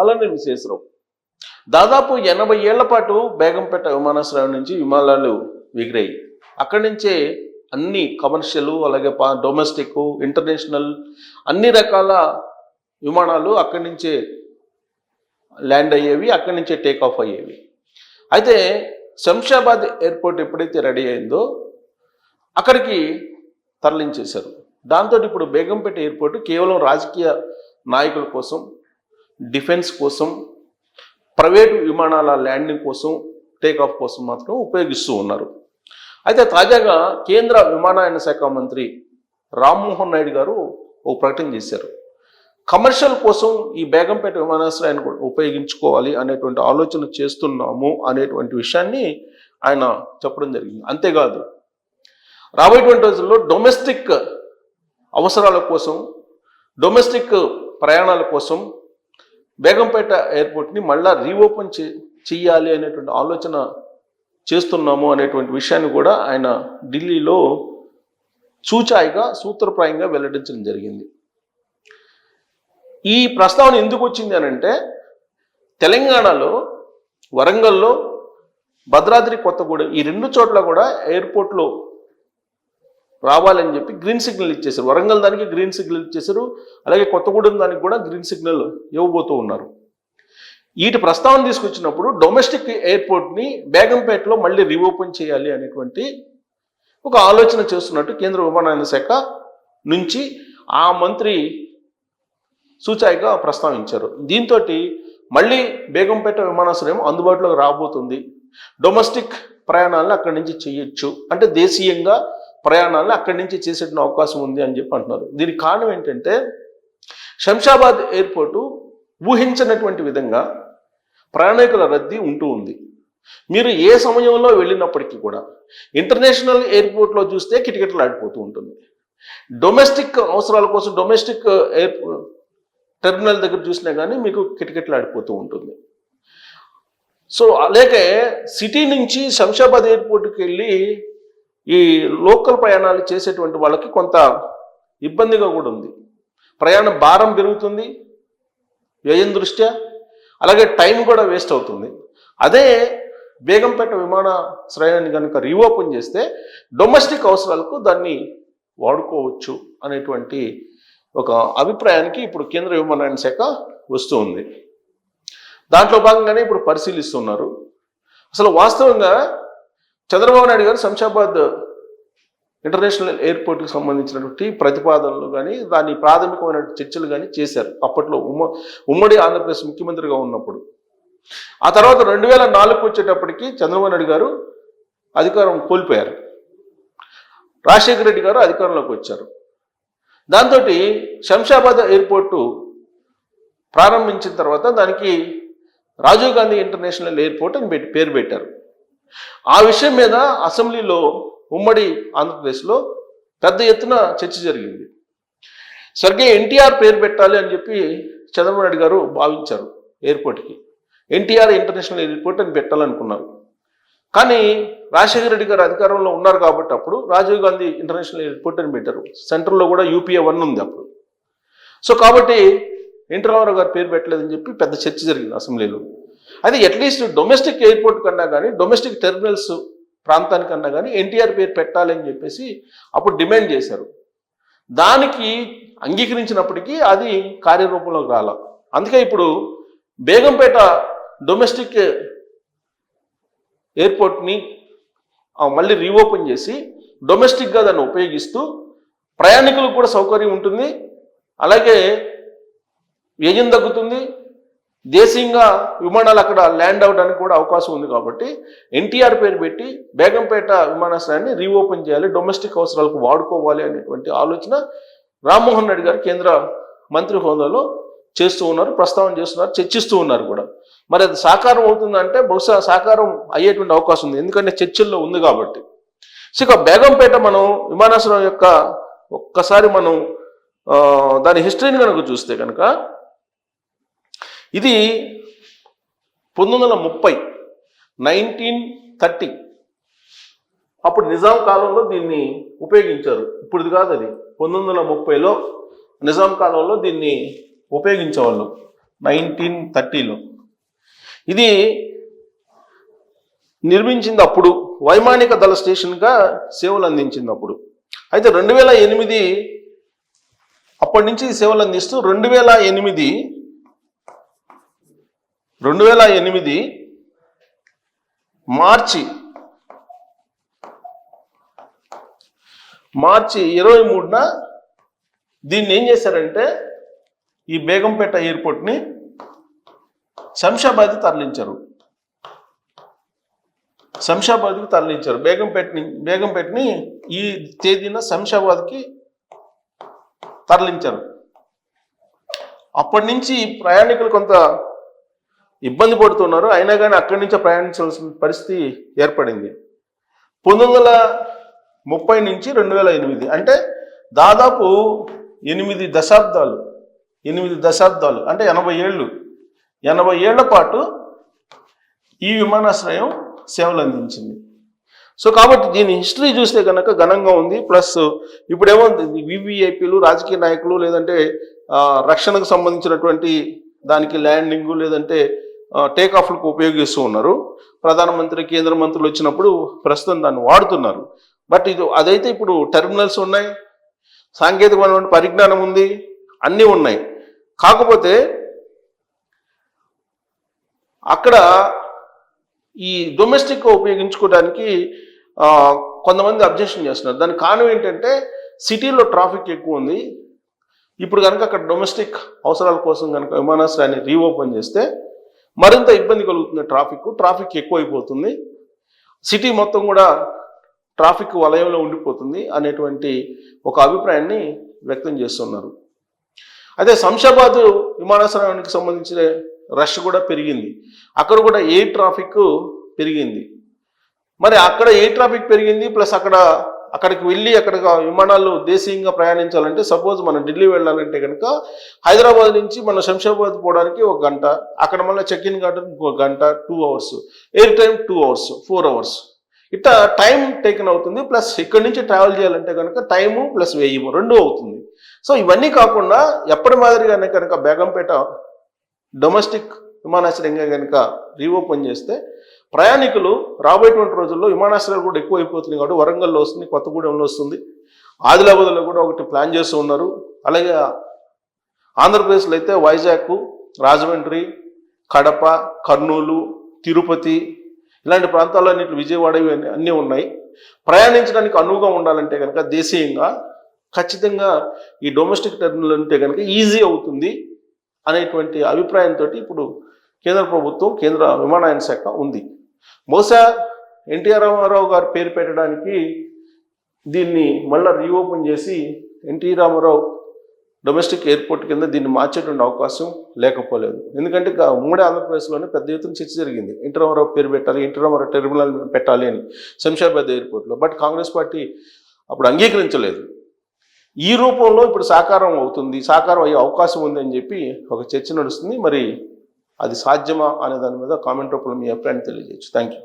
పళని విశ్వేశ్వరరావు దాదాపు ఎనభై ఏళ్ళ పాటు బేగంపేట విమానాశ్రయం నుంచి విమానాలు ఎగిరాయి అక్కడి నుంచే అన్ని కమర్షియల్ అలాగే పా డొమెస్టిక్ ఇంటర్నేషనల్ అన్ని రకాల విమానాలు అక్కడి నుంచే ల్యాండ్ అయ్యేవి అక్కడి నుంచే టేక్ ఆఫ్ అయ్యేవి. అయితే శంషాబాద్ ఎయిర్పోర్ట్ ఎప్పుడైతే రెడీ అయిందో అక్కడికి తరలించేశారు. దాంతో ఇప్పుడు బేగంపేట ఎయిర్పోర్ట్ కేవలం రాజకీయ నాయకుల కోసం డిఫెన్స్ కోసం ప్రైవేటు విమానాల ల్యాండింగ్ కోసం టేకాఫ్ కోసం మాత్రం ఉపయోగిస్తూ ఉన్నారు. అయితే తాజాగా కేంద్ర విమానయాన శాఖ మంత్రి రామ్మోహన్ నాయుడు గారు ఓ ప్రకటన చేశారు. కమర్షియల్ కోసం ఈ బేగంపేట విమానాశ్రయాన్ని కూడా ఉపయోగించుకోవాలి అనేటువంటి ఆలోచన చేస్తున్నాము అనేటువంటి విషయాన్ని ఆయన చెప్పడం జరిగింది. అంతేకాదు రాబోయేటువంటి రోజుల్లో డొమెస్టిక్ అవసరాల కోసం డొమెస్టిక్ ప్రయాణాల కోసం బేగంపేట ఎయిర్పోర్ట్ని మళ్ళా రీఓపెన్ చేయాలి చెయ్యాలి అనేటువంటి ఆలోచన చేస్తున్నాము అనేటువంటి విషయాన్ని కూడా ఆయన ఢిల్లీలో చూచాయిగా సూత్రప్రాయంగా వెల్లడించడం జరిగింది. ఈ ప్రస్తావన ఎందుకు వచ్చింది అని అంటే తెలంగాణలో వరంగల్లో భద్రాద్రి కొత్తగూడెం ఈ రెండు చోట్ల కూడా ఎయిర్పోర్ట్లో రావాలని చెప్పి గ్రీన్ సిగ్నల్ ఇచ్చేశారు. వరంగల్ దానికి గ్రీన్ సిగ్నల్ ఇచ్చేసారు అలాగే కొత్తగూడెం దానికి కూడా గ్రీన్ సిగ్నల్ ఇవ్వబోతూ ఉన్నారు. వీటి ప్రస్తావన తీసుకొచ్చినప్పుడు డొమెస్టిక్ ఎయిర్పోర్ట్ని బేగంపేటలో మళ్ళీ రీఓపెన్ చేయాలి అనేటువంటి ఒక ఆలోచన చేస్తున్నట్టు కేంద్ర విమానయాన శాఖ నుంచి ఆ మంత్రి సూచాయిగా ప్రస్తావించారు. దీంతో మళ్ళీ బేగంపేట విమానాశ్రయం అందుబాటులోకి రాబోతుంది. డొమెస్టిక్ ప్రయాణాలను అక్కడి నుంచి చేయొచ్చు. అంటే దేశీయంగా ప్రయాణాలను అక్కడి నుంచి చేసే అవకాశం ఉంది అని చెప్పి అంటున్నారు. దీనికి కారణం ఏంటంటే శంషాబాద్ ఎయిర్పోర్టు ఊహించినటువంటి విధంగా ప్రయాణికుల రద్దీ ఉంటూ ఉంది. మీరు ఏ సమయంలో వెళ్ళినప్పటికీ కూడా ఇంటర్నేషనల్ ఎయిర్పోర్ట్లో చూస్తే కిటకిటలు ఆడిపోతూ ఉంటుంది. డొమెస్టిక్ అవసరాల కోసం డొమెస్టిక్ ఎయిర్ టెర్మినల్ దగ్గర చూసినా కానీ మీకు కిటకిటలు ఆడిపోతూ ఉంటుంది. సో అలాగే సిటీ నుంచి శంషాబాద్ ఎయిర్పోర్ట్కి వెళ్ళి ఈ లోకల్ ప్రయాణాలు చేసేటువంటి వాళ్ళకి కొంత ఇబ్బందిగా కూడా ఉంది. ప్రయాణం భారం పెరుగుతుంది వ్యయం దృష్ట్యా? అలాగే టైం కూడా వేస్ట్ అవుతుంది. అదే బేగంపేట విమానాశ్రయాన్ని కనుక రీఓపెన్ చేస్తే డొమెస్టిక్ అవసరాలకు దాన్ని వాడుకోవచ్చు అనేటువంటి ఒక అభిప్రాయానికి ఇప్పుడు కేంద్ర విమానయాన శాఖ వస్తూ ఉంది దాంట్లో భాగంగానే ఇప్పుడు పరిశీలిస్తున్నారు. అసలు వాస్తవంగా చంద్రబాబు నాయుడు గారు శంషాబాద్ ఇంటర్నేషనల్ ఎయిర్పోర్ట్కి సంబంధించినటువంటి ప్రతిపాదనలు కానీ దాని ప్రాథమికమైన చర్చలు కానీ చేశారు. అప్పట్లో ఉమ్మ ఉమ్మడి ఆంధ్రప్రదేశ్ ముఖ్యమంత్రిగా ఉన్నప్పుడు. ఆ తర్వాత రెండు వేల నాలుగు వచ్చేటప్పటికి చంద్రబాబు నాయుడు గారు అధికారం కోల్పోయారు. రాజశేఖర రెడ్డి గారు అధికారంలోకి వచ్చారు. దాంతో శంషాబాద్ ఎయిర్పోర్టు ప్రారంభించిన తర్వాత దానికి రాజీవ్ గాంధీ ఇంటర్నేషనల్ ఎయిర్పోర్ట్ అని పేరు పెట్టారు. ఆ విషయం మీద అసెంబ్లీలో ఉమ్మడి ఆంధ్రప్రదేశ్లో పెద్ద ఎత్తున చర్చ జరిగింది. స్వర్గీయ ఎన్టీఆర్ పేరు పెట్టాలి అని చెప్పి చంద్రబాబు నాయుడు గారు భావించారు ఎయిర్పోర్ట్కి. ఎన్టీఆర్ ఇంటర్నేషనల్ ఎయిర్పోర్ట్ అని పెట్టాలనుకున్నారు. కానీ రాజశేఖర రెడ్డి గారు అధికారంలో ఉన్నారు కాబట్టి అప్పుడు రాజీవ్ గాంధీ ఇంటర్నేషనల్ ఎయిర్పోర్ట్ అని పెట్టారు. సెంట్రల్లో కూడా యూపీఏ వన్ ఉంది అప్పుడు. సో కాబట్టి ఎన్టీ రామారావు గారు పేరు పెట్టలేదని చెప్పి పెద్ద చర్చ జరిగింది అసెంబ్లీలో. అది అట్లీస్ట్ డొమెస్టిక్ ఎయిర్పోర్ట్ కన్నా కానీ డొమెస్టిక్ టెర్మినల్స్ ప్రాంతానికన్నా కానీ ఎన్టీఆర్ పేరు పెట్టాలని చెప్పేసి అప్పుడు డిమాండ్ చేశారు. దానికి అంగీకరించినప్పటికీ అది కార్యరూపంలోకి రాల. అందుకే ఇప్పుడు బేగంపేట డొమెస్టిక్ ఎయిర్పోర్ట్ని మళ్ళీ రీఓపెన్ చేసి డొమెస్టిక్గా దాన్ని ఉపయోగిస్తూ ప్రయాణికులకు కూడా సౌకర్యం ఉంటుంది. అలాగే వ్యయం తగ్గుతుంది. దేశీయంగా విమానాలు అక్కడ ల్యాండ్ అవడానికి కూడా అవకాశం ఉంది కాబట్టి ఎన్టీఆర్ పేరు పెట్టి బేగంపేట విమానాశ్రయాన్ని రీఓపెన్ చేయాలి డొమెస్టిక్ అవసరాలకు వాడుకోవాలి అనేటువంటి ఆలోచన రామ్మోహన్ రెడ్డి గారు కేంద్ర మంత్రి హోదాలో చేస్తూ ఉన్నారు ప్రస్తావన చేస్తున్నారు చర్చిస్తూ ఉన్నారు కూడా. మరి అది సాకారం అవుతుందంటే బహుశా సాకారం అయ్యేటువంటి అవకాశం ఉంది. ఎందుకంటే చర్చల్లో ఉంది కాబట్టి. సో ఇక బేగంపేట మనం విమానాశ్రయం యొక్క ఒక్కసారి మనం దాని హిస్టరీని కనుక చూస్తే కనుక ఇది పంతొమ్మిది వందల ముప్పై నైన్టీన్ థర్టీ అప్పుడు నిజాం కాలంలో దీన్ని ఉపయోగించారు. ఇప్పుడు కాదు అది. పంతొమ్మిది వందల ముప్పైలో నిజాం కాలంలో దీన్ని ఉపయోగించేవాళ్ళు నైన్టీన్ థర్టీలో ఇది నిర్మించింది అప్పుడు వైమానిక దళ స్టేషన్గా సేవలు అందించింది అప్పుడు అయితే రెండు వేల ఎనిమిది అప్పటి నుంచి సేవలు అందిస్తూ రెండు వేల ఎనిమిది రెండు వేల ఎనిమిది మార్చి మార్చి ఇరవై మూడున దీన్ని ఏం చేశారంటే ఈ బేగంపేట ఎయిర్పోర్ట్ని శంషాబాద్కి తరలించారు. శంషాబాద్కి తరలించారు. బేగంపేటని బేగంపేటని ఈ తేదీన శంషాబాద్కి తరలించారు. అప్పటి నుంచి ప్రయాణికులు కొంత ఇబ్బంది పడుతున్నారు. అయినా కానీ అక్కడి నుంచే ప్రయాణించాల్సిన పరిస్థితి ఏర్పడింది. పంతొమ్మిది వందల ముప్పై నుంచి రెండు వేల ఎనిమిది అంటే దాదాపు ఎనిమిది దశాబ్దాలు ఎనిమిది దశాబ్దాలు అంటే ఎనభై ఏళ్ళు. ఎనభై ఏళ్ళ పాటు ఈ విమానాశ్రయం సేవలు అందించింది. సో కాబట్టి దీని హిస్టరీ చూస్తే కనుక ఘనంగా ఉంది. ప్లస్ ఇప్పుడేమో వివిఐపీలు రాజకీయ నాయకులు లేదంటే రక్షణకు సంబంధించినటువంటి దానికి ల్యాండింగ్ లేదంటే టేక్ ఆఫ్లకు ఉపయోగిస్తూ ఉన్నారు. ప్రధానమంత్రి కేంద్ర మంత్రులు వచ్చినప్పుడు ప్రస్తుతం దాన్ని వాడుతున్నారు. బట్ ఇది అదైతే ఇప్పుడు టెర్మినల్స్ ఉన్నాయి సాంకేతికమైనటువంటి పరిజ్ఞానం ఉంది అన్నీ ఉన్నాయి. కాకపోతే అక్కడ ఈ డొమెస్టిక్ ఉపయోగించుకోవడానికి కొంతమంది అబ్జెక్షన్ చేస్తున్నారు. దాని కారణం ఏంటంటే సిటీలో ట్రాఫిక్ ఎక్కువ ఉంది. ఇప్పుడు కనుక అక్కడ డొమెస్టిక్ అవసరాల కోసం కనుక విమానాశ్రయాన్ని రీఓపెన్ చేస్తే మరింత ఇబ్బంది కలుగుతుంది ట్రాఫిక్. ట్రాఫిక్ ఎక్కువైపోతుంది. సిటీ మొత్తం కూడా ట్రాఫిక్ వలయంలో ఉండిపోతుంది అనేటువంటి ఒక అభిప్రాయాన్ని వ్యక్తం చేస్తున్నారు. అదే శంషాబాద్ విమానాశ్రయానికి సంబంధించిన రష్ కూడా పెరిగింది. అక్కడ కూడా ఎయిర్ ట్రాఫిక్ పెరిగింది. మరి అక్కడ ఎయిర్ ట్రాఫిక్ పెరిగింది ప్లస్ అక్కడ అక్కడికి వెళ్ళి అక్కడ విమానాలు దేశీయంగా ప్రయాణించాలంటే సపోజ్ మనం ఢిల్లీ వెళ్ళాలంటే కనుక హైదరాబాద్ నుంచి మన శంషాబాద్ పోవడానికి ఒక గంట అక్కడ మళ్ళీ చెక్ ఇన్ కావడానికి ఒక గంట two hours air time two hours four hours ఇట్లా టైం టేకన్ అవుతుంది ప్లస్ ఇక్కడి నుంచి ట్రావెల్ చేయాలంటే కనుక టైము ప్లస్ వెయ్యి రెండు అవుతుంది. సో ఇవన్నీ కాకుండా ఎప్పటి మాదిరిగానే కనుక బేగంపేట డొమెస్టిక్ విమానాశ్రయంగా కనుక రీఓపెన్ చేస్తే ప్రయాణికులు రాబోయేటువంటి రోజుల్లో విమానాశ్రయాలు కూడా ఎక్కువ అయిపోతున్నాయి కాబట్టి వరంగల్లో వస్తుంది కొత్తగూడెంలో వస్తుంది. ఆదిలాబాద్లో కూడా ఒకటి ప్లాన్ చేస్తూ ఉన్నారు. అలాగే ఆంధ్రప్రదేశ్లో అయితే వైజాగ్ రాజమండ్రి కడప కర్నూలు తిరుపతి ఇలాంటి ప్రాంతాలన్నింటి విజయవాడ అన్నీ ఉన్నాయి. ప్రయాణించడానికి అనువుగా ఉండాలంటే కనుక దేశీయంగా ఖచ్చితంగా ఈ డొమెస్టిక్ టెర్మినల్ ఉంటే కనుక ఈజీ అవుతుంది. అనేటువంటి అభిప్రాయంతో ఇప్పుడు కేంద్ర ప్రభుత్వం కేంద్ర విమానయాన శాఖ ఉంది. బహుశా ఎన్టీఆర్ రామారావు గారు పేరు పెట్టడానికి దీన్ని మళ్ళీ రీఓపెన్ చేసి ఎన్టీ రామారావు డొమెస్టిక్ ఎయిర్పోర్ట్ కింద దీన్ని మార్చేటువంటి అవకాశం లేకపోలేదు. ఎందుకంటే ఉమ్మడి ఆంధ్రప్రదేశ్లోనే పెద్ద ఎత్తున చర్చ జరిగింది. ఎన్టీ రామారావు పేరు పెట్టాలి ఎన్టీ రామారావు టెర్మినల్ పెట్టాలి అని శంషాబాద్ ఎయిర్పోర్ట్లో. బట్ కాంగ్రెస్ పార్టీ అప్పుడు అంగీకరించలేదు. ఈ రూపంలో ఇప్పుడు సాకారం అవుతుంది సాకారం అయ్యే అవకాశం ఉంది అని చెప్పి ఒక చర్చ నడుస్తుంది. మరి అది సాధ్యమా అనే దాని మీద కామెంట్ రూపంలో మీ అభిప్రాయాన్ని తెలియజేయచ్చు. Thank you